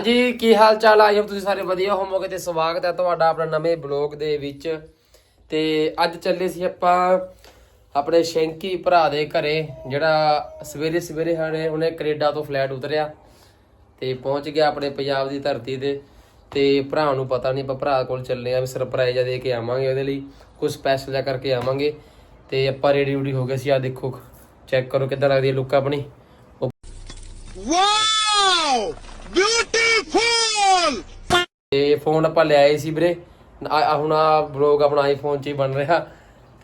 ਹਾਂਜੀ, ਕੀ ਹਾਲ ਚਾਲ I hope ਤੁਸੀਂ ਸਾਰੇ ਵਧੀਆ ਹੋਵੋਗੇ ਤੇ ਸਵਾਗਤ ਹੈ ਤੁਹਾਡਾ ਆਪਣਾ ਨਵੇਂ ਬਲੌਗ ਦੇ ਵਿੱਚ। ਤੇ ਅੱਜ ਚੱਲੇ ਸੀ ਆਪਾਂ ਆਪਣੇ ਸ਼ੈਂਕੀ ਭਰਾ ਦੇ ਘਰੇ, ਜਿਹੜਾ ਸਵੇਰੇ ਸਵੇਰੇ ਹਾਣੇ ਉਹਨੇ ਕੈਨੇਡਾ ਤੋਂ ਫਲੈਟ ਉਤਰਿਆ ਤੇ ਪਹੁੰਚ ਗਿਆ ਆਪਣੇ ਪੰਜਾਬ ਦੀ ਧਰਤੀ ਤੇ। ਤੇ ਭਰਾ ਨੂੰ ਪਤਾ ਨਹੀਂ ਆਪਾਂ ਭਰਾ ਕੋਲ ਚੱਲੇ ਆ ਵੀ ਸਰਪ੍ਰਾਈਜ਼ ਦੇ ਕੇ ਆਵਾਂਗੇ ਉਹਦੇ ਲਈ ਕੁਝ ਸਪੈਸ਼ਲ ਜਿਹਾ ਕਰਕੇ ਆਵਾਂਗੇ। ਤੇ ਆਪਾਂ ਰੈਡੀ ਰੂਡੀ ਹੋ ਗਏ ਸੀ, ਆ ਦੇਖੋ ਚੈੱਕ ਕਰੋ ਕਿੱਦਾਂ ਲੱਗਦੀ ਹੈ ਲੁੱਕ ਆਪਣੀ। ਉਹ ਤੇ ਫੋਨ ਆਪਾਂ ਲੈ ਆਏ ਸੀ ਵੀਰੇ। ਆ- ਹੁਣ ਆ ਬਲੌਗ ਆਪਣਾ ਆਈਫੋਨ 'ਚ ਹੀ ਬਣ ਰਿਹਾ।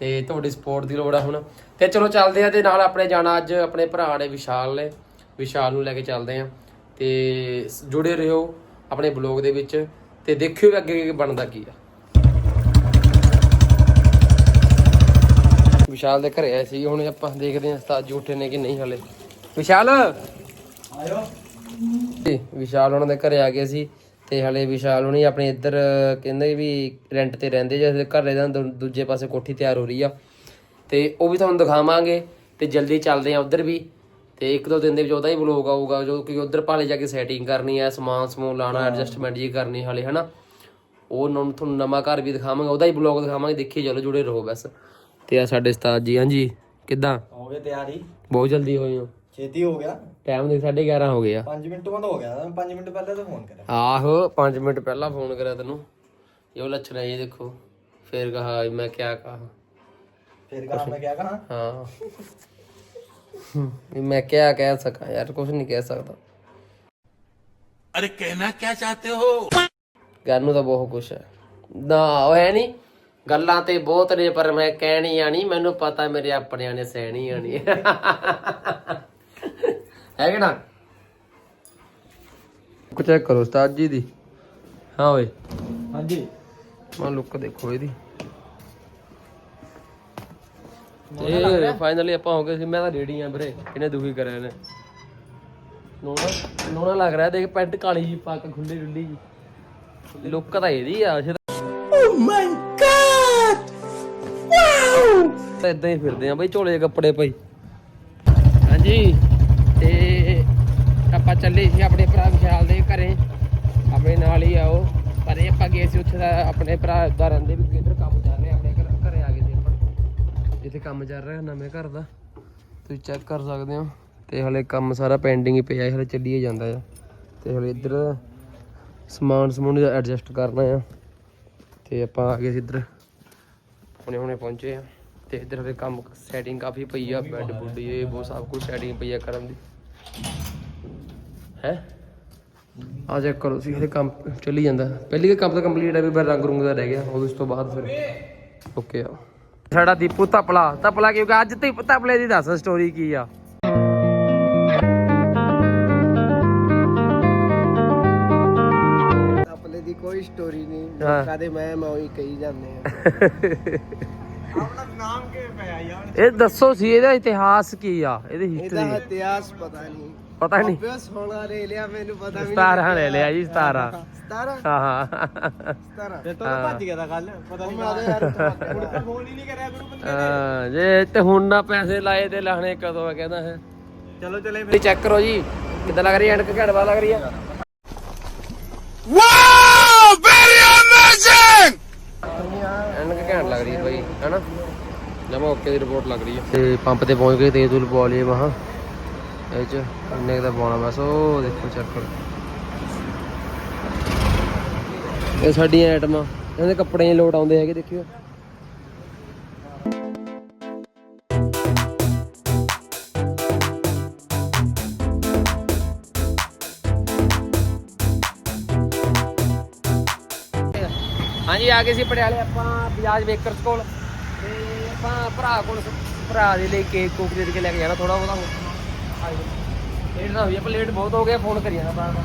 ਤੇ ਤੁਹਾਡੀ ਸਪੋਰਟ ਦੀ ਲੋੜ ਆ ਹੁਣ। ਤੇ ਚਲੋ ਚੱਲਦੇ ਆ ਤੇ ਨਾਲ ਆਪਣੇ ਜਾਣਾ ਅੱਜ ਆਪਣੇ ਭਰਾ ਨੇ ਵਿਸ਼ਾਲ ਨੇ। ਵਿਸ਼ਾਲ ਨੂੰ ਲੈ ਕੇ ਚੱਲਦੇ ਆ। ਤੇ ਸ- ਜੁੜੇ ਰਹੋ ਆਪਣੇ ਬਲੌਗ ਦੇ ਵਿੱਚ ਤੇ ਦੇਖਿਓ ਵੀ ਅੱਗੇ ਅੱਗੇ ਬਣਦਾ ਕੀ ਆ। ਵਿਸ਼ਾਲ ਦੇ ਘਰੇ ਆਏ ਸੀ ਹੁਣ ਆਪਾਂ ਦੇਖਦੇ ਹਾਂ ਉਸਤਾਦ ਜੀ ਉੱਠੇ ਨੇ ਕਿ ਨਹੀਂ ਹਲੇ। ਵਿਸ਼ਾਲ! ਆਇਓ। ਵਿਸ਼ਾਲ ਉਹਨਾਂ ਦੇ ਘਰੇ ਆ ਗਏ ਸੀ। ਤੇ ਹਲੇ ਵਿਸ਼ਾਲ ਹੁਣੀ ਆਪਣੇ ਇੱਧਰ ਕਹਿੰਦੇ ਵੀ ਰੈਂਟ ਤੇ ਰਹਿੰਦੇ ਜੇ ਘਰ ਰਹਿੰਦਾ ਦੂ- ਦੂਜੇ ਪਾਸੇ ਕੋਠੀ ਤਿਆਰ ਹੋ ਰਹੀ ਆ। ਤੇ ਉਹ ਵੀ ਤੁਹਾਨੂੰ ਦਿਖਾਵਾਂਗੇ ਤੇ ਜਲਦੀ ਚੱਲਦੇ ਆ ਉਧਰ ਵੀ। ਤੇ ਇੱਕ ਦੋ ਦਿਨ ਦੇ ਵਿੱਚ ਉਹਦਾ ਹੀ ਵਲੋਗ ਆਊਗਾ ਜੋ ਕਿ ਉਧਰ ਭਾਲੇ ਜਾ ਕੇ ਸੈਟਿੰਗ ਕਰਨੀ ਆ ਸਮਾਨ ਸਮੂਨ ਲਾਣਾ ਐਡਜਸਟਮੈਂਟ ਜੀ ਕਰਨੀ ਹਲੇ ਹਨਾ। ਉਹ ਨੂੰ ਤੁਹਾਨੂੰ ਨਵਾਂ ਘਰ ਵੀ ਦਿਖਾਵਾਂਗੇ ਉਹਦਾ ਹੀ ਵਲੋਗ ਦਿਖਾਵਾਂਗੇ ਦੇਖੀ ਚਲੋ ਜੁੜੇ ਰਹੋ ਬਸ। ਤੇ ਆ ਸਾਡੇ ਉਸਤਾਦ ਜੀ ਹਾਂਜੀ ਕਿੱਦਾਂ? ਹੋ ਗਏ ਤਿਆਰੀ। ਬਹੁਤ ਜਲਦੀ ਹੋਏ ਹੋ। ਛੇਤੀ ਹੋ ਗਿਆ। ਟਾਈਮ ਦੇ 11:30 ਹੋ ਗਿਆ 5 ਮਿੰਟ ਬੰਦ ਹੋ ਗਿਆ। 5 ਮਿੰਟ ਪਹਿਲਾਂ ਤਾਂ ਫੋਨ ਕਰਿਆ। ਆਹੋ 5 ਮਿੰਟ ਪਹਿਲਾਂ ਫੋਨ ਕਰਿਆ ਤੈਨੂੰ। ਇਹੋ ਲੱਛਣ ਹੈ ਇਹ ਦੇਖੋ। ਫੇਰ ਕਹਾ ਮੈਂ ਕਿਆ ਕਹਾ। ਫੇਰ ਕਹਾ ਮੈਂ ਕਿਆ ਕਹਾ? ਹਾਂ। ਮੈਂ ਕਿਆ ਕਹਿ ਸਕਾਂ ਯਾਰ ਕੁਝ ਨਹੀਂ ਕਹਿ ਸਕਦਾ। ਅਰੇ ਕਹਿਣਾ ਕੀ ਚਾਹਤੇ ਹੋ? ਗੱਲ ਨੂੰ ਤਾਂ ਬਹੁਤ ਕੁਝ ਹੈ ਨਾ ਉਹ ਹੈ ਨਹੀਂ ਗੱਲਾਂ ਤੇ ਬਹੁਤ ਨੇ ਪਰ ਮੈਂ ਕਹਿਣੀ ਆਣੀ ਮੈਨੂੰ ਪਤਾ ਮੇਰੇ ਆਪਣਿਆਂ ਨੇ ਸਹਿਣੀ ਆਣੀ ਹੈ ਕਿ ਨਾ? ਕੁ ਚੈੱਕ ਕਰੋ ਉਸਤਾਦ ਜੀ ਦੀ। ਹਾਂ ਓਏ। ਹਾਂਜੀ। ਮਾ ਲੁੱਕ ਦੇਖੋ ਇਹਦੀ। ਤੇ ਫਾਈਨਲੀ ਆਪਾਂ ਹੋ ਗਏ ਸੀ ਮੈਂ ਤਾਂ ਰੈਡੀ ਆ ਵੀਰੇ ਇਹਨੇ ਦੁਖੀ ਕਰਿਆ ਨੇ ਨੋਣਾ ਨੋਣਾ ਲੱਗ ਰਿਹਾ ਦੇਖ ਪੈਂਟ ਕਾਲੀ ਜੀ ਪਾ ਕੇ ਖੁੱਲੀ ਡੁੱਲੀ ਜੀ ਲੁੱਕ ਤਾਂ ਇਹਦੀ ਆ ਓ ਮਾਈ ਗॉड ਵਾਓ ਤਾਂ ਇਦਾਂ ਹੀ ਫਿਰਦੇ ਆ ਬਈ ਝੋਲੇ ਕੱਪੜੇ ਭਾਈ ਹਾਂਜੀ। ਚੱਲੇ ਸੀ ਆਪਣੇ ਭਰਾ ਵਿਸ਼ਾਲ ਦੇ ਘਰੇ। ਆਪਣੇ ਨਾਲ ਹੀ ਆਓ। ਪਰ ਇਹ ਆਪਾਂ ਗਏ ਸੀ ਉੱਥੇ ਦਾ ਆਪਣੇ ਭਰਾ ਦਾ ਰਹਿੰਦੇ ਵੀ ਕਿੱਧਰ ਕੰਮ ਚੱਲ ਰਿਹਾ, ਆਪਣੇ ਘਰ ਘਰੇ ਆ ਗਏ ਸੀ ਆਪਾਂ। ਜਿੱਥੇ ਕੰਮ ਚੱਲ ਰਿਹਾ ਨਵੇਂ ਘਰ ਦਾ। ਤੁਸੀਂ ਚੈੱਕ ਕਰ ਸਕਦੇ ਹੋ। ਤੇ ਹਲੇ ਕੰਮ ਸਾਰਾ ਪੈਂਡਿੰਗ ਹੀ ਪਿਆ ਹੈ, ਹਲੇ ਚੱਲੀਏ ਜਾਂਦਾ ਆ। ਤੇ ਹਲੇ ਇੱਧਰ ਸਮਾਨ ਸਮੂਨ ਐਡਜਸਟ ਕਰਨਾ ਆ। ਤੇ ਆਪਾਂ ਆ ਗਏ ਸੀ ਇੱਧਰ। ਹੁਣੇ ਹੁਣੇ ਪਹੁੰਚੇ ਆ। ਤੇ ਇੱਧਰ ਹਲੇ ਕੰਮ ਸੈਟਿੰਗ ਕਾਫੀ ਪਈ ਆ ਬੈੱਡ ਬੁੱਡ, ਇਹ ਬਹੁਤ ਸਭ ਕੁਝ ਸੈਟਿੰਗ ਪਈ ਆ ਕਰਨ ਦੀ। ਹੈ? ਆ ਚੈੱਕ ਕਰੋ ਸੀ ਹਲੇ ਕੰਮ ਚੱਲੀ ਜਾਂਦਾ। ਪਹਿਲੀ ਕੰਮ ਤਾਂ ਕੰਪਲੀਟ ਹੈ ਵੀ ਬਸ ਰੰਗ ਰੁੰਗ ਦਾ ਰਹਿ ਗਿਆ ਉਹ ਉਸ ਤੋਂ ਬਾਅਦ ਫਿਰ। ਓਕੇ ਆ। ਸਾਡਾ ਦੀਪੂ ਤਪਲਾ ਤਪਲਾ ਕਿਉਂਕਿ ਅੱਜ ਤੇ ਤਪਲੇ ਦੀ ਦੱਸ ਸਟੋਰੀ ਕੀ ਆ? ਆਪਣੇ ਦੀ ਕੋਈ ਸਟੋਰੀ ਨਹੀਂ। ਹਾਂ। ਲੋਕਾਂ ਦੇ ਮੈਂ ਮੈਂ ਉਹੀ ਕਹੀ ਜਾਂਦੇ ਆ। ਆਪਣਾ ਨਾਮ ਕਿਵੇਂ ਪਿਆ ਯਾਰ? ਇਹ ਦੱਸੋ ਸੀ ਇਹਦਾ ਇਤਿਹਾਸ ਕੀ ਆ? ਇਹਦੀ ਇਹਦਾ ਹਿਸਟਰੀ ਇਤਿਹਾਸ ਪਤਾ ਨਹੀਂ। ਪਤਾ ਨਹੀਂ। ਅਭਿਆਸ ਹੋਣਾ ਲੈ ਲਿਆ ਮੈਨੂੰ ਪਤਾ ਵੀ ਸਤਾਰਾਂ ਲੈ ਲਿਆ ਜੀ 17 17 ਹਾਂ ਹਾਂ। 17 ਤੇ ਤੋਂ ਭੱਜ ਗਿਆ ਤਾਂ ਕੱਲ ਪਤਾ ਨਹੀਂ ਮੈਂ ਉਹਦੇ ਯਾਰ ਹੁਣ ਤਾਂ ਫੋਨ ਹੀ ਨਹੀਂ ਕਰਿਆ ਗੁਰੂ ਬੰਦੇ ਹਾਂ, ਜੇ ਤੇ ਹੁਣ ਨਾ ਪੈਸੇ ਲਾਏ ਤੇ ਲਾਣੇ ਕਦੋਂ ਆ ਕਹਿੰਦਾ ਹੈ। ਚਲੋ ਚਲੇ ਤੇ ਚੈੱਕ ਕਰੋ ਜੀ ਕਿੱਦਾਂ ਲੱਗ ਰਹੀ ਹੈ ਐਨਕ ਘੜਵਾ ਲੱਗ ਰਹੀ ਆ Wow! Very amazing! ਐਨਕ ਘੈਂਟ ਲੱਗ ਰਹੀ ਹੈ ਬਾਈ ਹੈਨਾ? ਜਮਾ ਓਕੇ ਦੀ ਰਿਪੋਰਟ ਲੱਗ ਰਹੀ ਹੈ। ਤੇ ਪੰਪ ਤੇ ਪਹੁੰਚ ਗਏ ਤੇਲ ਤੂਲ ਪਵਾ ਲਈਏ ਮਹਾ। ਇਹ ਚ ਇੰਨੇ ਦਾ ਪਾਉਣਾ ਬਸ, ਉਹ ਦੇਖੋ ਚੈੱਕ ਕਰੋ ਇਹ ਸਾਡੀਆਂ ਆਈਟਮਾਂ, ਇਹਦੇ ਕੱਪੜੇ ਲੋਟ ਆਉਂਦੇ ਹੈਗੇ, ਦੇਖਿਓ। ਹਾਂਜੀ, ਆ ਗਏ ਸੀ ਪਟਿਆਲੇ, ਆਪਾਂ ਬਜਾਜ ਵੇਕਰਸ ਕੋਲ। ਤੇ ਆਪਾਂ ਭਰਾ ਕੋਲ, ਭਰਾ ਦੇ ਲਈ ਕੇਕ ਕੋਕ ਦੇ ਕੇ ਲੈ ਕੇ ਜਾਣਾ ਥੋੜਾ ਬਹੁਤਾ ਲੇਟ ਨਾ ਹੋਈ ਆਪਾਂ ਲੇਟ ਬਹੁਤ ਹੋ ਗਿਆ ਫੋਨ ਕਰੀ ਜਾਣਾ ਬਾਰ ਬਾਰ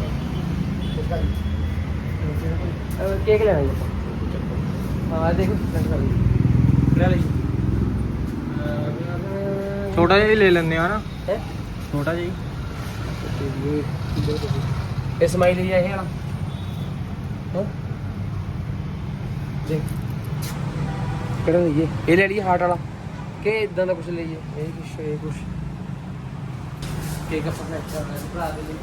ਕੇਕ ਲੈਣਾ ਜੀ। ਆਪਾਂ। ਹਾਂ ਦੇਖੋ ਲੈ ਲਈ। ਛੋਟਾ ਜਿਹਾ ਹੀ ਲੈ ਲੈਂਦੇ ਆ ਨਾ। ਹੈ? ਛੋਟਾ ਜਿਹਾ ਹੀ। ਇਹ ਸਮਾਈਲ ਹੀ ਇਹ ਵਾਲਾ। ਹਾਂ? ਦੇਖ। ਕਿਹੜਾ ਲਈਏ? ਇਹ ਲੈ ਲਈਏ ਹਾਰਟ ਵਾਲਾ। ਕਿ ਇਦਾਂ ਦਾ ਕੁਝ ਲਈਏ? ਇਹ ਕੁਛ ਇਹ ਕੁਛ। ਕੇਕ ਆਪਾਂ ਸਿਲੈਕਟ ਕਰਨਾ ਹੈ ਭਰਾ ਦੇ ਲਈ।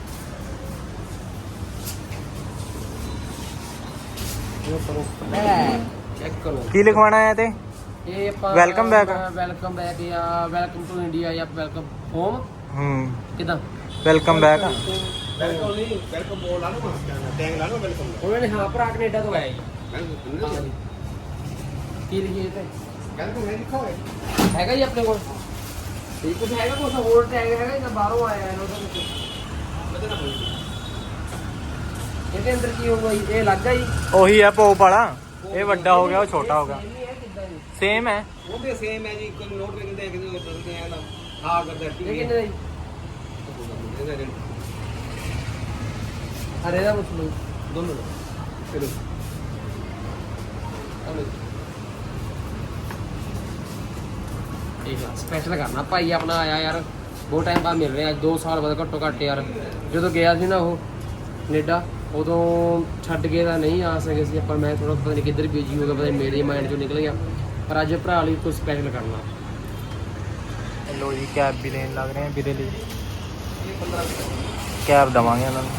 ਚੈੱਕ ਕਰੋ। ਕੀ ਲਿਖਵਾਣਾ ਹੈ ਤੇ? ਇਹ ਆਪਾਂ Welcome back। ਵੈਲਕਮ ਬੈਕ ਜਾਂ ਵੈਲਕਮ ਟੂ ਇੰਡੀਆ ਜਾਂ ਵੈਲਕਮ ਹੋਮ ਹੂੰ। ਕਿਦਾਂ? ਵੈਲਕਮ ਬੈਕ ਵੈਲਕਮ ਨਹੀਂ ਵੈਲਕਮ ਬੋਲ ਲਾ ਲਓ ਟੈਗ ਲਾ ਲਓ ਵੈਲਕਮ ਉਹਨਾਂ ਨੇ ਹਾਂ ਭਰਾ ਕੈਨੇਡਾ ਤੋਂ ਆਇਆ ਜੀ। ਵੈਲਕਮ ਕੀ ਲਿਖੀ ਤੇ? ਵੈਲਕਮ ਹੈ ਲਿਖੋ ਹੈਗਾ ਜੀ ਆਪਣੇ ਕੋਲ? ਠੀਕ ਕੁਝ ਹੈਗਾ ਕੁਝ ਹੋਰ ਟੈਗ ਹੈਗਾ ਜਾਂ ਬਾਹਰੋਂ ਆਇਆ ਹੈ ਉਹਦੇ ਵਿੱਚ। ਇਹਦੇ ਅੰਦਰ ਕੀ ਹੋਊਗਾ ਜੀ? ਇਹ ਲੱਗਾ ਜੀ? ਉਹੀ ਹੈ ਪੋਪ ਵਾਲਾ। ਇਹ ਵੱਡਾ ਹੋ ਗਿਆ ਉਹ ਛੋਟਾ ਹੋ ਗਿਆ। ਇਹ ਹੈ ਕਿੱਦਾਂ ਜੀ? ਸੇਮ ਹੈ। ਉਹਦੇ ਸੇਮ ਹੈ ਜੀ ਕੋਈ ਨੋਟ ਲਿਖਦੇ ਆ ਕਿ ਬਦਲਦੇ ਆ ਨਾ ਹਾਂ ਕਰਦਾ ਇਹ ਠੀਕ ਕਿੰਨੇ ਦਾ ਜੀ? ਅਰੇ ਦਾ ਪੁੱਛ ਲਓ ਦੋਨੋਂ ਦਾ। ਚਲੋ। ਠੀਕ ਆ ਸਪੈਸ਼ਲ ਕਰਨਾ ਭਾਈ ਆਪਣਾ ਆਇਆ ਯਾਰ ਬਹੁਤ ਟਾਈਮ ਬਾਅਦ ਮਿਲ ਰਿਹਾ ਅੱਜ 2 ਸਾਲ ਬਾਅਦ ਘੱਟੋ ਘੱਟ ਯਾਰ ਜਦੋਂ ਗਿਆ ਸੀ ਨਾ ਉਹ ਕੈਨੇਡਾ ਉਦੋਂ ਛੱਡ ਕੇ ਤਾਂ ਨਹੀਂ ਆ ਸਕੇ ਸੀ ਆਪਾਂ ਮੈਂ ਥੋੜਾ ਪਤਾ ਨਹੀਂ ਕਿੱਧਰ ਬਿਜ਼ੀ ਹੋ ਗਿਆ ਪਤਾ ਨਹੀਂ ਮੇਰੇ ਮਾਈਂਡ ਚੋਂ ਨਿਕਲ ਗਿਆ ਪਰ ਅੱਜ ਭਰਾ ਲਈ ਕੁਝ ਸਪੈਸ਼ਲ ਕਰਨਾ ਲੋ ਜੀ ਕੈਬ ਵੀ ਲੈਣ ਲੱਗ ਰਹੇ ਆ ਵੀਰੇ ਲਈ ਕੈਬ ਦਵਾਂਗੇ ਉਹਨਾਂ ਨੂੰ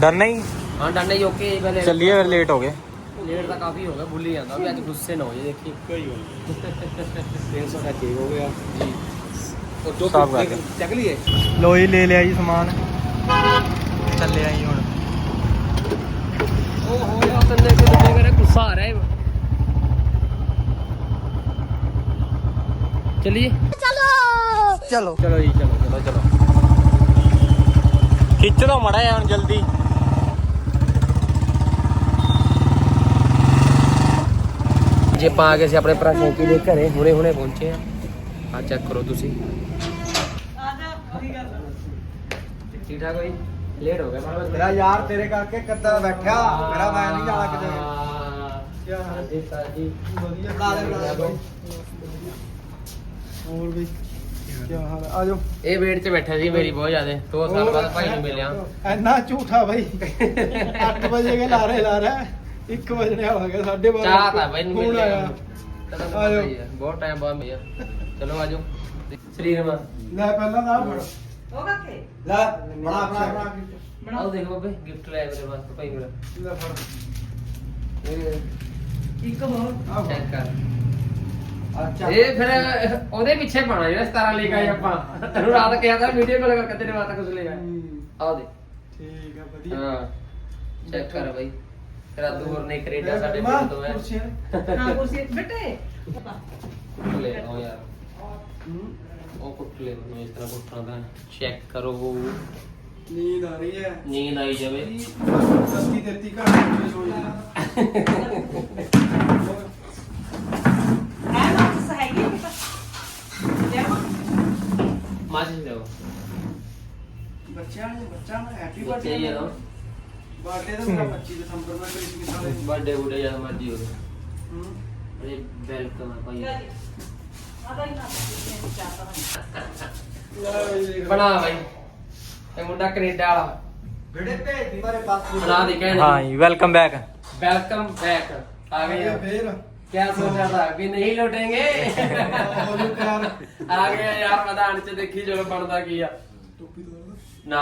ਡਰ ਨਹੀਂ ਹਾਂ ਡਾਂਡਾ ਜੀ ਓਕੇ ਪਹਿਲੇ ਚੱਲੀਏ ਫਿਰ ਲੇਟ ਹੋ ਗਏ ਲੇਟ ਤਾਂ ਕਾਫੀ ਹੋ ਗਿਆ ਭੁੱਲ ਹੀ ਜਾਂਦਾ। ਵੀ ਅੱਜ ਗੁੱਸੇ ਨਾ ਹੋ ਜੇ ਦੇਖੀ। ਕੋਈ ਗੱਲ 300 ਦਾ ਠੀਕ ਹੋ ਗਿਆ। ਜੀ। ਉਹ ਦੋ ਸਾਫ਼ ਕਰ। ਚੱਕ ਲਈਏ। ਲੋ ਜੀ ਲੈ ਲਿਆ ਜੀ ਸਮਾਨ। ਚੱਲੇ ਆਈ ਹੁਣ। ਉਹ ਹੋ ਗਿਆ ਤੰਨੇ ਕਿ ਦੂਜੇ ਕਰੇ ਗੁੱਸਾ ਆ ਰਿਹਾ ਹੈ ਚਲਿਏ। ਚਲੋ। ਚਲੋ ਜੀ ਚਲੋ ਚਲੋ ਚਲੋ। ਖਿੱਚ ਦੋ ਮੜਾ ਹੁਣ ਜਲਦੀ। ਜੇ ਆਪਾਂ ਆ ਗਏ ਸੀ ਆਪਣੇ ਭਰਾ ਸ਼ੈਂਕੀ ਦੇ ਘਰੇ ਹੁਣੇ ਹੁਣੇ ਪਹੁੰਚੇ ਆ। ਆ ਚੈੱਕ ਕਰੋ ਤੁਸੀਂ। ਠੀਕ ਠਾਕ ਹੋਈ ਲੇਟ ਹੋ ਗਿਆ ਪਰ ਮੇਰਾ ਯਾਰ ਤੇਰੇ ਕਰਕੇ ਕੱਦਾ ਬੈਠਾ ਮੇਰਾ ਮੈਂ ਨਹੀਂ ਜਾਣਾ ਕਿਤੇ। ਕੀ ਹਾਲ ਸਾਜੀ ਵਧੀਆ। ਹੋਰ ਵੀ ਕੀ ਹਾਲ ਆ? ਜਾਓ। ਇਹ ਵੇਟ 'ਚ ਬੈਠਾ ਸੀ ਮੇਰੀ ਬਹੁਤ ਜ਼ਿਆਦਾ। ਦੋ ਸਾਲ ਬਾਅਦ ਭਾਈ ਨੂੰ ਮਿਲਿਆ। ਇੰਨਾ ਝੂਠਾ ਬਾਈ। 8 ਵਜੇ ਕੇ ਲਾ ਰਹੇ। ਲਾ ਰਿਹਾ 1 ਵਜੇ ਹੋ ਗਿਆ 12:30 ਚਾਹ ਤਾਂ ਬਾਈ ਨੂੰ ਹੁਣ ਮਿਲਿਆ। ਆਇਆ। ਤੈਨੂੰ ਪਤਾ ਹੀ ਆ, ਬਹੁਤ ਟਾਈਮ ਬਾਅਦ ਮਿਲਿਆ। ਚਲੋ ਆਜੋ। ਸਰੀਰ ਮਾ। ਲੈ ਪਹਿਲਾਂ ਦਾ ਫੜ ਉਹ ਕਾਕੇ। ਲੈ ਬਣਾ ਬਣਾ ਬਣਾ ਆਓ ਦੇਖੋ ਬਾਬੇ ਗਿਫਟ ਲੈ ਮੇਰੇ ਵਾਸਤੇ ਭਾਈ ਮੇਰਾ। ਲੈ ਫੜ। ਇਹ ਇੱਕ ਹੋਰ। ਆ ਚੈੱਕ ਕਰ। ਅੱਛਾ ਇਹ ਫਿਰ ਉਹਦੇ ਪਿੱਛੇ ਪਾਣਾ ਜਿਹੜਾ 17 ਲੈ ਕੇ ਆਏ ਆਪਾਂ। ਤੈਨੂੰ ਰਾਤ ਕਿਹਾ ਤਾਂ ਵੀਡੀਓ ਕਾਲ ਕਰਕੇ ਤੇਰੇ ਵਾਸਤੇ ਕੁਝ ਲੈ ਆਏ ਆਓ ਦੇ ਠੀਕ ਆ ਵਧੀਆ। ਹਾਂ। ਚੈੱਕ ਕਰ ਬਾਈ। ਤੇਰਾ ਦੂਰ ਨੇ ਕੈਨੇਡਾ ਸਾਡੇ ਕੋਲ ਤੋਂ ਹੈ। ਹਾਂ ਕੁਰਸੀ ਬੇਟੇ ਲੈ ਆਓ ਯਾਰ। ਉਹ ਕੁੱਟ ਲੈ ਮੈਂ ਇਸ ਤਰ੍ਹਾਂ ਕੁੱਟਣਾ ਦਾ ਚੈੱਕ ਕਰੋ। ਨੀਂਦ ਆ ਰਹੀ ਹੈ। ਨੀਂਦ ਆਈ ਜਾਵੇ। ਸੱਤੀ ਸੋ ਨਾ। ਹੈਗੀ ਬੇਟਾ ਲੈ ਮਾਂ ਮਾਜੀ ਜਾਓ ਬੱਚਿਆਂ ਨੂੰ ਬੱਚਾ ਮੈਂ ਹੈਪੀ ਨਾ। ਬਰਥਡੇ ਤਾਂ ਮੇਰਾ 25 ਦਸੰਬਰ ਨੂੰ ਕਰੀ ਸੀ ਸਾਲੇ ਬਰਥਡੇ ਬੁੱਢੇ ਜਦ ਮਰਜੀ ਹੋਵੇ ਹੂੰ ਅਰੇ ਵੈਲਕਮ ਹੈ ਭਾਈ ਆਦਾ ਹੀ ਨਾ ਚਾਹਤਾ ਲੈ ਬਈ ਦੇਖ ਬਣਾ ਬਾਈ ਇਹ ਮੁੰਡਾ ਕੈਨੇਡਾ ਵਾਲਾ ਬੇੜੇ ਭੇਜ ਦੀ ਮਾਰੇ ਪਾਸ ਬਣਾ ਦੇ ਕਹਿਣ ਹਾਂ ਜੀ ਵੈਲਕਮ ਬੈਕ ਵੈਲਕਮ ਬੈਕ ਆ ਗਏ ਗਿਆ ਆ। ਫੇਰ क्या सोचा था कि नहीं लौटेंगे ਹੋਲੀ ਪਿਆਰ आ गया यार मैदान च देखी चलो बनता की आ ਟੋਪੀ ਤੋਂ ना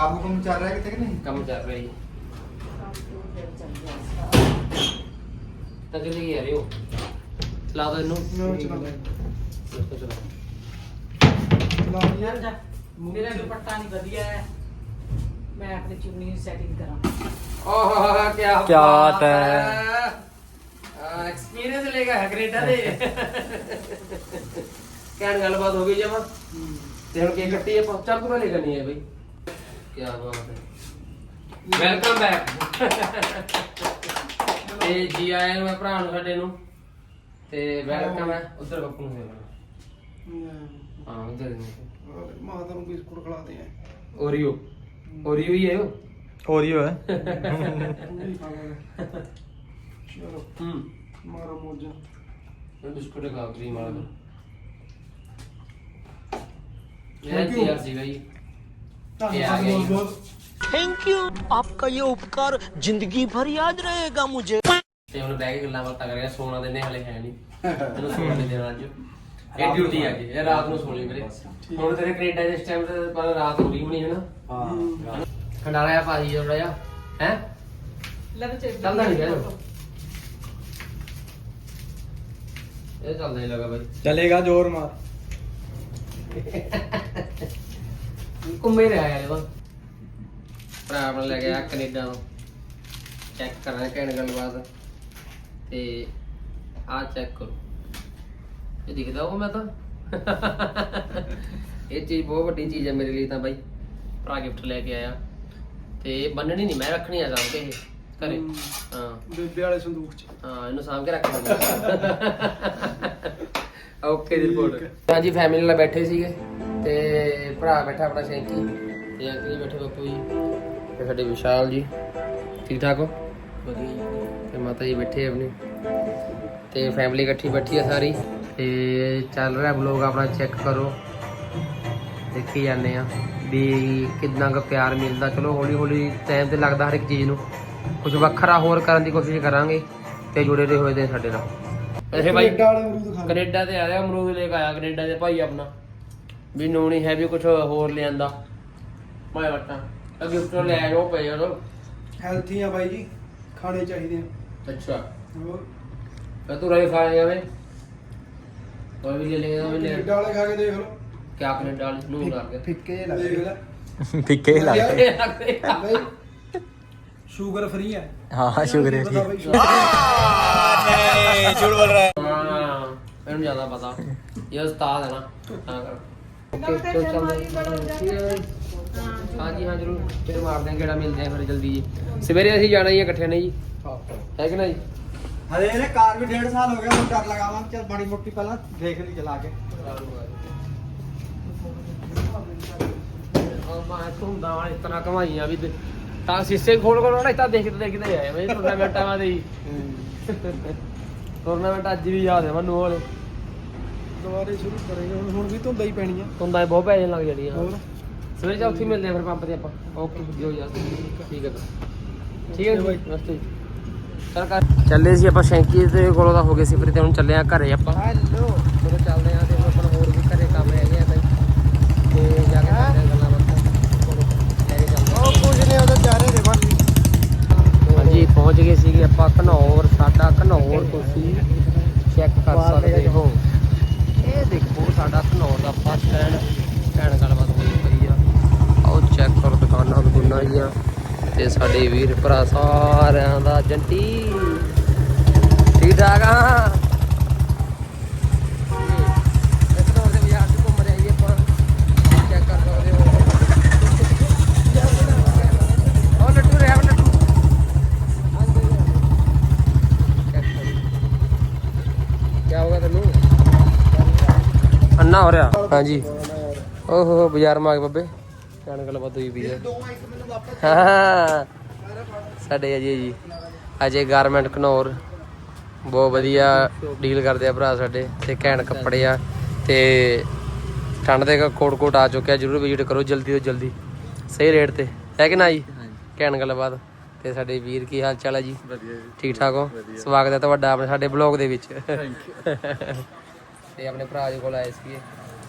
ਕੰਮ ਕੰਮ ਚੱਲ ਰਿਹਾ ਕਿਤੇ ਕਿ ਨਹੀਂ? ਕੰਮ ਚੱਲ ਰਿਹਾ ਜੀ। ਤਗਲੀ ਆ ਰਿਓ ਚਲਾ ਦੋ ਇਹਨੂੰ। ਚਲਾ ਚਲਾ ਯਾਰ ਮੇਰਾ ਦੁਪੱਟਾ ਨਹੀਂ ਵਧੀਆ ਮੈਂ ਆਪਣੀ ਚੁੰਨੀ ਨੂੰ ਸੈਟਿੰਗ ਕਰਾਂ। ਓਹ ਕੀ ਕਿਆ ਬਾਤ ਹੈ। ਐਕਸਪੀਰੀਅੰਸ ਲੇਗਾ ਹਗਰੇਟਾ ਦੇ। ਕਿਹਨ ਗੱਲਬਾਤ ਹੋ ਗਈ ਜਮਾ ਤੇ ਹੁਣ ਕੀ ਕੱਟੀ ਆਪਾਂ? ਚੱਲ ਤੂੰ ਮੈਂ ਹੈ ਬਈ। ਕੀ ਬਾਤ ਹੈ। ਵੈਲਕਮ ਬੈਕ ਤੇ ਜੀ ਆਇਆਂ ਨੂੰ ਮੈਂ ਭਰਾ ਨੂੰ ਸਾਡੇ ਨੂੰ। ਤੇ ਵੈਲਕਮ ਹੈ ਉਧਰ ਬੱਪੂ ਨੂੰ ਦੇਣਾ ਹਾਂ। ਉਧਰ ਮਾਤਾ ਨੂੰ ਬਿਸਕੁਟ ਖਿਲਾਤੇ ਆ ਓਰੀਓ ਓਰੀਓ ਹੀ ਹੈ ਉਹ? ਹੋਰ ਹੀ। ਹੋਇਆ ਚਲੋ। ਹੂੰ। ਮਾਰੋ ਮੋਜਾ। ਇਹ ਬਿਸਕੁਟ ਖਾ ਕਰੀਮ ਵਾਲਾ। ਇਹ Thank you. ਯਾਰ ਸੀਗਾ ਜੀ ਧੰਨਵਾਦ ਬਹੁਤ ਬਹੁਤ ਥੈਂਕ ਯੂ ਆਪਕਾ ਇਹ ਉਪਕਾਰ ਜ਼ਿੰਦਗੀ ਭਰ ਯਾਦ ਰਹੇਗਾ ਮੁਝੇ ਚੱਲਦਾ ਨਹੀਂ ਘੁੰਮੇ ਰਿਹਾ ਯਾਰ ਇਹ ਭਰਾ ਆਪਣਾ ਲੈ ਗਿਆ ਕੈਨੇਡਾ ਤੋਂ। ਚੈੱਕ ਕਰਾਂ ਕਹਿਣ ਗੱਲਬਾਤ। ਤੇ ਆ ਚੈੱਕ ਕਰੋ। ਇਹ ਦਿਖਦਾ ਉਹ ਮੈਂ ਤਾਂ? ਇਹ ਚੀਜ਼ ਬਹੁਤ ਵੱਡੀ ਚੀਜ਼ ਹੈ ਮੇਰੇ ਲਈ ਤਾਂ ਬਾਈ। ਭਰਾ ਗਿਫਟ ਲੈ ਕੇ ਆਇਆ। ਤੇ ਇਹ ਬੰਨਣੀ ਨਹੀਂ ਮੈਂ ਰੱਖਣੀ ਆ ਸਾਂਭ ਕੇ ਇਹ ਘਰੇ। ਹਮ। ਹਾਂ। ਬੇਬੇ ਵਾਲੇ ਸੰਦੂਕ ਚ। ਹਾਂ ਇਹਨੂੰ ਸਾਂਭ ਕੇ ਰੱਖ ਓਕੇ ਦੀ ਰਿਪੋਰਟ। ਹਾਂਜੀ ਫੈਮਿਲੀ ਨਾਲ ਬੈਠੇ ਸੀਗੇ। ਤੇ ਭਰਾ ਬੈਠਾ ਆਪਣਾ ਸ਼ੈਂਕੀ ਤੇ ਅੰਕਲ ਜੀ ਬੈਠੇ ਬਾਪੂ ਜੀ ਤੇ ਸਾਡੇ ਵਿਸ਼ਾਲ ਜੀ। ਠੀਕ ਠਾਕ ਹੋ? ਵਧੀਆ ਤੇ ਮਾਤਾ ਜੀ ਬੈਠੇ ਆਪਣੀ। ਤੇ ਫੈਮਿਲੀ ਇਕੱਠੀ ਬੈਠੀ ਹੈ ਸਾਰੀ। ਤੇ ਚੱਲ ਰਿਹਾ ਵਲੋਗ ਆਪਣਾ ਚੈੱਕ ਕਰੋ। ਦੇਖੀ ਜਾਂਦੇ ਆ ਵੀ ਕਿੰਨਾ ਕੁ ਪਿਆਰ ਮਿਲਦਾ। ਚਲੋ ਹੌਲੀ ਹੌਲੀ ਟਾਈਮ ਤੇ ਲੱਗਦਾ ਹਰ ਇੱਕ ਚੀਜ਼ ਨੂੰ। ਕੁਝ ਵੱਖਰਾ ਹੋਰ ਕਰਨ ਦੀ ਕੋਸ਼ਿਸ਼ ਕਰਾਂਗੇ ਤੇ ਜੁੜੇ ਰਹੇ ਹੋਏ ਦੇ ਸਾਡੇ ਨਾਲ। ਅੱਛਾ ਭਾਈ ਕੈਨੇਡਾ ਤੇ ਆਇਆ ਅਮਰੂਦ ਲੈ ਕੇ ਆਇਆ ਕੈਨੇਡਾ ਦੇ ਭਾਈ ਆਪਣਾ। ਵੀ ਨੂਣੀ ਹੈ ਵੀ ਕੁਝ ਹੋਰ ਲਿਆਂਦਾ। ਮੈਂ ਵਟਾਂ ਆ ਗਿਫਟ ਲੈ ਆਇਓ ਪਏ ਉਹ ਹੈਲਥੀ ਆ ਬਾਈ ਜੀ। ਖਾਣੇ ਚਾਹੀਦੇ ਆ। ਅੱਛਾ। ਹੋਰ? ਤਾਂ ਤੂੰ ਰਹੇ ਖਾ ਜਾਵੇ ਕੋਈ ਵੀ ਲੈ ਲੇਗਾ ਵੀ ਲੈ। ਕੈਨੇਡਾ ਵਾਲੇ ਖਾ ਕੇ ਦੇਖ ਲਓ। ਕਿਆ ਕੈਨੇਡਾ ਵਾਲੀ? ਨੂੰ ਲਾ ਕੇ। ਫਿੱਕੇ ਜਿਹੇ ਲੱਗਦੇ। ਦੇਖ ਲੈ। ਫਿੱਕੇ ਹੀ ਲੱਗਦੇ। ਬਾਈ ਸ਼ੂਗਰ ਫ੍ਰੀ ਹੈ ਹਾਂ ਸ਼ੁਕਰ ਹੈ ਰਿਹਾ ਹਾਂ ਇਹਨੂੰ ਜ਼ਿਆਦਾ ਪਤਾ। ਇਹ ਉਸਤਾਦ ਹੈ ਨਾ ਤਾਂ ਕਰ ਓਕੇ ਚਲੋ ਚੱਲਦੇ ਹਾਂਜੀ ਹਾਂ ਜਰੂਰ। ਫਿਰ ਮਾਰਦੇ ਹਾਂ ਕਿਹੜਾ ਮਿਲਦੇ ਆ ਫਿਰ ਜਲਦੀ ਜੀ। ਸਵੇਰੇ ਅਸੀਂ ਜਾਣਾ ਹੀ ਆ ਇਕੱਠੇ ਨੇ ਜੀ। ਹੈ। ਕਿ ਨਾ ਜੀ ਹਲੇ ਇਹਨੇ ਕਾਰ ਵੀ ਡੇਢ ਸਾਲ ਹੋ ਗਿਆ ਹੁਣ ਡਰ ਲਗਾਵਾਂ। ਚੱਲ ਬੜੀ ਮੋਟੀ ਪਹਿਲਾਂ ਦੇਖ ਲਈ ਚਲਾ ਕੇ। ਮੈਂ ਧੁੰਦਾ ਵਾਂ ਇਸ ਤਰ੍ਹਾਂ ਕਮਾਈਆਂ ਵੀ ਤੇ- ਸਿੱਸੇ ਖੋਲ ਖੋਲ ਨਾ ਤਾਂ ਦੇਖਦੇ ਦੇਖਦੇ ਆਏ ਮੈਂ ਟੂਰਨਾਮੈਂਟਾਂ ਦੇ ਹੀ। ਟੂਰਨਾਮੈਂਟ ਅੱਜ ਵੀ ਯਾਦ ਹੈ ਮੈਨੂੰ ਹੋਲੇ। ਦੁਬਾਰੇ ਸ਼ੁਰੂ ਕਰਾਂਗੇ ਹੁਣ ਹੁਣ ਵੀ ਧੁੰਦਾ ਹੀ ਪੈਣੀ ਆ ਧੁੰਦਾਂ ਬਹੁਤ ਪੈ ਜਾਣ ਲੱਗ ਜਾਣੀਆਂ ਹੋਰ? ਸਵੇਰੇ ਚੌਥੀ ਮਿਲਦੇ ਆ ਫਿਰ ਪੰਪ ਤੇ ਆਪਾਂ। ਓਕੇ ਜੋ ਯਾਰ ਠੀਕ ਹੈ ਠੀਕ ਹੈ ਬਾਈ। ਨਮਸਤੇ ਚਲ ਕਰ। ਚੱਲੇ ਸੀ ਆਪਾਂ ਸ਼ੈਂਕੀ ਦੇ ਕੋਲੋਂ ਤਾਂ ਹੋ ਗਏ ਸੀ ਫਿਰ ਤੇ ਹੁਣ ਚੱਲੇ ਆ ਘਰੇ ਆਪਾਂ। ਹੈਲੋ। ਚਲੋ ਚੱਲਦੇ ਆ ਤੇ ਹੁਣ ਆਪਾਂ ਨੂੰ ਹੋਰ ਵੀ ਘਰੇ ਕੰਮ ਹੈਗੇ ਆ ਬਾਈ ਤੇ ਜਾ ਕੇ ਕਰਦੇ ਆ ਗੱਲਾਂ ਬਾਤਾਂ ਚਲੋ ਲੈ ਕੇ ਚੱਲਦੇ ਆ। ਉਹ ਕੁਝ ਨਹੀਂ ਉਹਦਾ ਚਾਰੇ ਦੇ ਬਣ ਹਾਂਜੀ ਪਹੁੰਚ ਗਏ ਸੀਗੇ ਆਪਾਂ ਘਨੌਰ ਸਾਡਾ ਘਨੌਰ ਤੁਸੀਂ ਚੈੱਕ ਕਰ ਬਾਹਰ ਲੈ ਸਕਦੇ ਜਾਓ। ਹੋ ਇਹ ਦੇਖੋ ਸਾਡਾ ਘਨੌਰ ਦਾ ਬੱਸ ਸਟੈਂਡ ਭੈਣ ਗੱਲਬਾਤ ਹੋਈ ਪਈ ਆ ਆਓ ਚੈੱਕ ਕਰੋ ਦੁਕਾਨਾਂ ਦੁਕਾਨਾਂ ਜੀਆਂ ਤੇ ਸਾਡੇ ਵੀਰ ਭਰਾ ਸਾਰਿਆਂ ਦਾ ਜੰਟੀ। ਠੀਕ ਠਾਕ ਆ? ਆਪਾਂ ਚੈੱਕ ਹੋ ਗਿਆ ਤੈਨੂੰ ਅੰਨਾ ਹੋ ਰਿਹਾ। ਹਾਂਜੀ। ਓਹੋ, ਬਾਜ਼ਾਰ ਮਾ ਬੱਬੇ। ਕਹਿਣ ਗੱਲ ਬਾਤ ਹੋਈ ਪਈ ਹੈ ਹਾਂ ਸਾਡੇ ਅਜੇ ਜੀ ਅਜੇ ਗਾਰਮੈਂਟ ਕਨੌਰ ਬਹੁਤ ਵਧੀਆ ਡੀਲ ਕਰਦੇ ਆ ਭਰਾ ਸਾਡੇ। ਤੇ ਘੈਂਟ ਕੱਪੜੇ ਆ। ਤੇ ਠੰਡ ਦੇ ਕੋਟ ਕੋਟ ਆ ਚੁੱਕਿਆ। ਜਰੂਰ ਵਿਜ਼ਿਟ ਕਰੋ ਜਲਦੀ ਤੋਂ ਜਲਦੀ। ਸਹੀ ਰੇਟ ਤੇ। ਹੈ ਕਿ ਨਾ ਜੀ? ਘੈਂਟ ਗੱਲਬਾਤ ਤੇ ਸਾਡੇ ਵੀਰ ਕੀ ਹਾਲ ਚਾਲ ਹੈ ਜੀ? ਠੀਕ ਠਾਕ ਹੋ? ਸਵਾਗਤ ਹੈ ਤੁਹਾਡਾ ਆਪਣੇ ਸਾਡੇ ਬਲੌਗ ਦੇ ਵਿੱਚ। ਤੇ ਆਪਣੇ ਭਰਾ ਜੀ ਕੋਲ ਆਏ ਸੀਗੇ।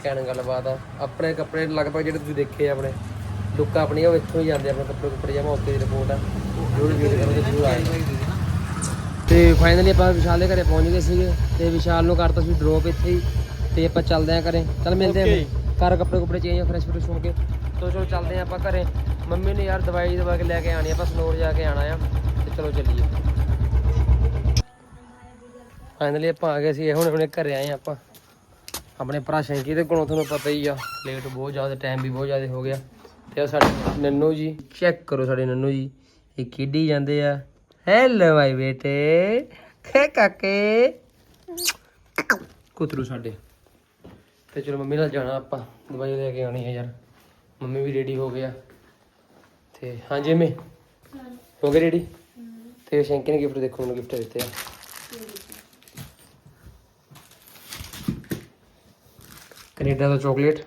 ਕਹਿਣ ਗੱਲਬਾਤ ਆ। ਆਪਣੇ ਕੱਪੜੇ ਲਗਭਗ ਜਿਹੜੇ ਤੁਸੀਂ ਦੇਖੇ ਆਪਣੇ। ਲੁੱਕ ਆਪਣੀ ਉਹ ਇੱਥੋਂ ਹੀ ਜਾਂਦੇ ਆਪਣੇ ਕੱਪੜੇ ਕੁੱਪੜੇ ਜਮਾ ਓਕੇ ਦੀ ਰਿਪੋਰਟ ਆ। ਜਰੂਰ ਵੀਰ ਕਰੋ ਜਰੂਰ ਆਏ ਤੇ ਫਾਈਨਲੀ ਆਪਾਂ ਵਿਸ਼ਾਲ ਦੇ ਘਰੇ ਪਹੁੰਚ ਗਏ ਸੀਗੇ ਤੇ ਵਿਸ਼ਾਲ ਨੂੰ ਕਰਤਾ ਸੀ ਡ੍ਰੌਪ ਇੱਥੇ ਹੀ ਤੇ ਆਪਾਂ ਚੱਲਦੇ ਆ ਘਰੇ। ਚੱਲ ਮਿਲਦੇ ਆ ਘਰ ਕੱਪੜੇ ਕੁੱਪੜੇ ਚੇਂਜ ਫਰੈਸ਼ ਫਰੈਸ਼ ਹੋ ਕੇ। ਤੋ ਚਲੋ ਚੱਲਦੇ ਆ ਆਪਾਂ ਘਰੇ। ਮੰਮੀ ਨੇ ਯਾਰ ਦਵਾਈ ਦਵਾ ਕੇ ਲੈ ਕੇ ਆਣੀ ਆਪਾਂ ਸਨੋਰ ਜਾ ਕੇ ਆਣਾ ਆ। ਤੇ ਚਲੋ ਚੱਲੀਏ। ਫਾਈਨਲੀ ਆਪਾਂ ਆ ਗਏ ਸੀ ਹੁਣ ਹੁਣੇ ਘਰੇ ਆਏ ਆਪਾਂ। ਆਪਣੇ ਭਰਾ ਸ਼ੈਂਕੀ ਦੇ ਕੋਲੋਂ ਤੁਹਾਨੂੰ ਪਤਾ ਹੀ ਆ ਲੇਟ ਬਹੁਤ ਜ਼ਿਆਦਾ ਟਾਈਮ ਵੀ ਬਹੁਤ ਜ਼ਿਆਦਾ ਹੋ ਗਿਆ। ਤੇ ਆਹ ਸਾਡੇ ਨੰਨੂ ਜੀ। ਚੈੱਕ ਕਰੋ ਸਾਡੇ ਨੰਨੂ ਜੀ। ਇਹ ਖੇਡੀ ਜਾਂਦੇ ਆ। ਹੈਲੋ ਭਾਈ ਬੇਟੇ। ਖੇ ਕਾਕੇ। ਕੁਤਰੂ ਸਾਡੇ। ਤੇ ਚਲੋ ਮੰਮੀ ਨਾਲ ਜਾਣਾ ਆਪਾਂ। ਦਵਾਈ ਲੈ ਕੇ ਆਉਣੀ ਹੈ ਯਾਰ। ਮੰਮੀ ਵੀ ਰੈਡੀ ਹੋ ਗਿਆ ਤੇ ਹਾਂਜੀ ਮੈਂ ਹੋ ਗਏ ਰੈਡੀ ਤੇ ਸ਼ੈਂਕੀ ਨੇ ਗਿਫਟ ਦੇਖੋ, ਮੈਨੂੰ ਗਿਫਟ ਦਿੱਤੇ ਆ। ਕੈਨੇਡਾ ਦਾ ਚਾਕਲੇਟ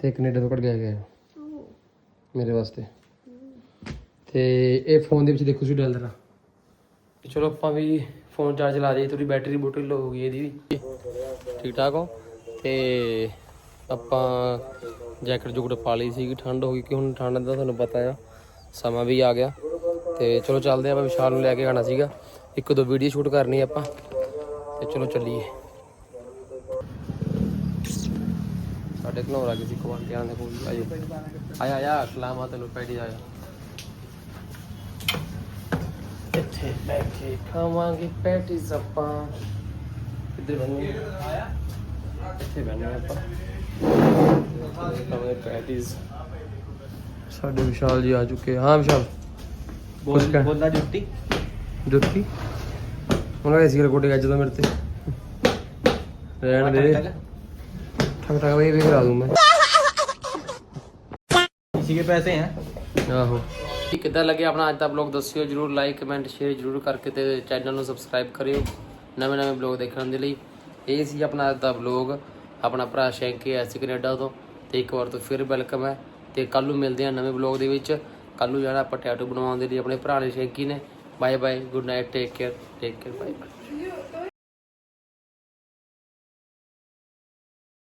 ਤੇ ਕੈਨੇਡਾ ਤੋਂ ਕੱਢ ਕੇ ਆ ਗਿਆ ਮੇਰੇ ਵਾਸਤੇ। ਤੇ ਇਹ ਫੋਨ ਦੇ ਵਿੱਚ ਦੇਖੋ ਸੀ ਡਾਲਰ ਆ। ਤੇ ਚਲੋ ਆਪਾਂ ਵੀ ਫੋਨ ਚਾਰਜ ਲਾ ਜਾਈਏ ਥੋੜੀ ਬੈਟਰੀ ਬੋਟਲ ਲੋ ਹੋ ਗਈ ਇਹਦੀ ਵੀ। ਠੀਕ ਠਾਕ ਹੋ? ਤੇ ਆਪਾਂ ਜੈਕਟ ਜੁਕਟ ਪਾ ਲਈ ਸੀਗੀ ਠੰਡ ਹੋ ਗਈ ਕਿ ਹੁਣ ਠੰਡ ਦਾ ਤੁਹਾਨੂੰ ਪਤਾ ਆ ਸਮਾਂ ਵੀ ਆ ਗਿਆ। ਤੇ ਚਲੋ ਚੱਲਦੇ ਆਪਾਂ ਵਿਸ਼ਾਲ ਨੂੰ ਲੈ ਕੇ ਆਣਾ ਸੀਗਾ। ਇੱਕ ਦੋ ਵੀਡੀਓ ਸ਼ੂਟ ਕਰਨੀ ਆਪਾਂ। ਤੇ ਚਲੋ ਚੱਲੀਏ। ਸਾਡੇ ਘਨੌਰ ਆ ਗਏ ਸੀ ਕਵਾਂਟਿਆਂ ਦੇ ਕੋਲ। ਆਜੋ ਆਇਆ ਆਇਆ ਸਲਾਮਾ ਤੈਨੂੰ ਪੈੜੀ ਆਇਆ। ਇੱਥੇ ਬੈ ਕੇ ਖਾਵਾਂਗੇ ਪੈਟੀਜ਼ ਆਪਾਂ ਇੱਧਰ ਬੰਨੇ ਇੱਥੇ ਬੰਨੇ ਆਪਾਂ। ਖਾਵਾਂਗੇ ਪੈਟੀਜ਼। ਸਾਡੇ ਵਿਸ਼ਾਲ ਜੀ ਆ ਚੁੱਕੇ ਹਾਂ ਵਿਸ਼ਾਲ ਕੁਛ ਕਹਿ। ਬੋਲਦਾ ਜੁੱਤੀ। ਜੁੱਤੀ? ਉਹਨਾਂ ਦੇ ਸਿਰ ਕੋਟੇ ਗੱਜ ਮੇਰੇ ਤੇ। ਰਹਿਣ ਦੇ। ਠਕ ਠਕ ਵੀ ਵੀ ਕਰਾ ਦੂੰ ਮੈਂ ਕਿਸੇ ਕੇ ਪੈਸੇ ਹੈ? ਆਹੋ। ਠੀਕ ਕਿੱਦਾਂ ਲੱਗਿਆ ਆਪਣਾ ਅੱਜ ਦਾ ਬਲੌਗ ਦੱਸਿਓ ਜਰੂਰ ਲਾਈਕ ਕਮੈਂਟ ਸ਼ੇਅਰ ਜਰੂਰ ਕਰਕੇ ਤੇ ਚੈਨਲ ਨੂੰ ਸਬਸਕ੍ਰਾਈਬ ਕਰਿਓ। ਨਵੇਂ ਨਵੇਂ ਬਲੌਗ ਦੇਖਣ ਦੇ ਲਈ। ਇਹ ਸੀ ਆਪਣਾ ਅੱਜ ਦਾ ਬਲੌਗ ਆਪਣਾ ਭਰਾ ਸ਼ੈਂਕੇ ਐਸ ਕੈਨੇਡਾ ਤੋਂ ਤੇ ਇੱਕ ਵਾਰ ਤੋਂ ਫਿਰ ਵੈਲਕਮ ਹੈ। ਤੇ ਕੱਲ ਨੂੰ ਮਿਲਦੇ ਹਾਂ ਨਵੇਂ ਬਲੌਗ ਦੇ ਵਿੱਚ। ਕੱਲ ਨੂੰ ਜਾਣਾ ਆਪਾਂ ਟੈਟੂ ਬਣਵਾਉਣ ਦੇ ਲਈ ਆਪਣੇ ਭਰਾ ਨੇ ਸ਼ੈਂਕੀ ਨੇ। Bye bye good night take care take care bye bye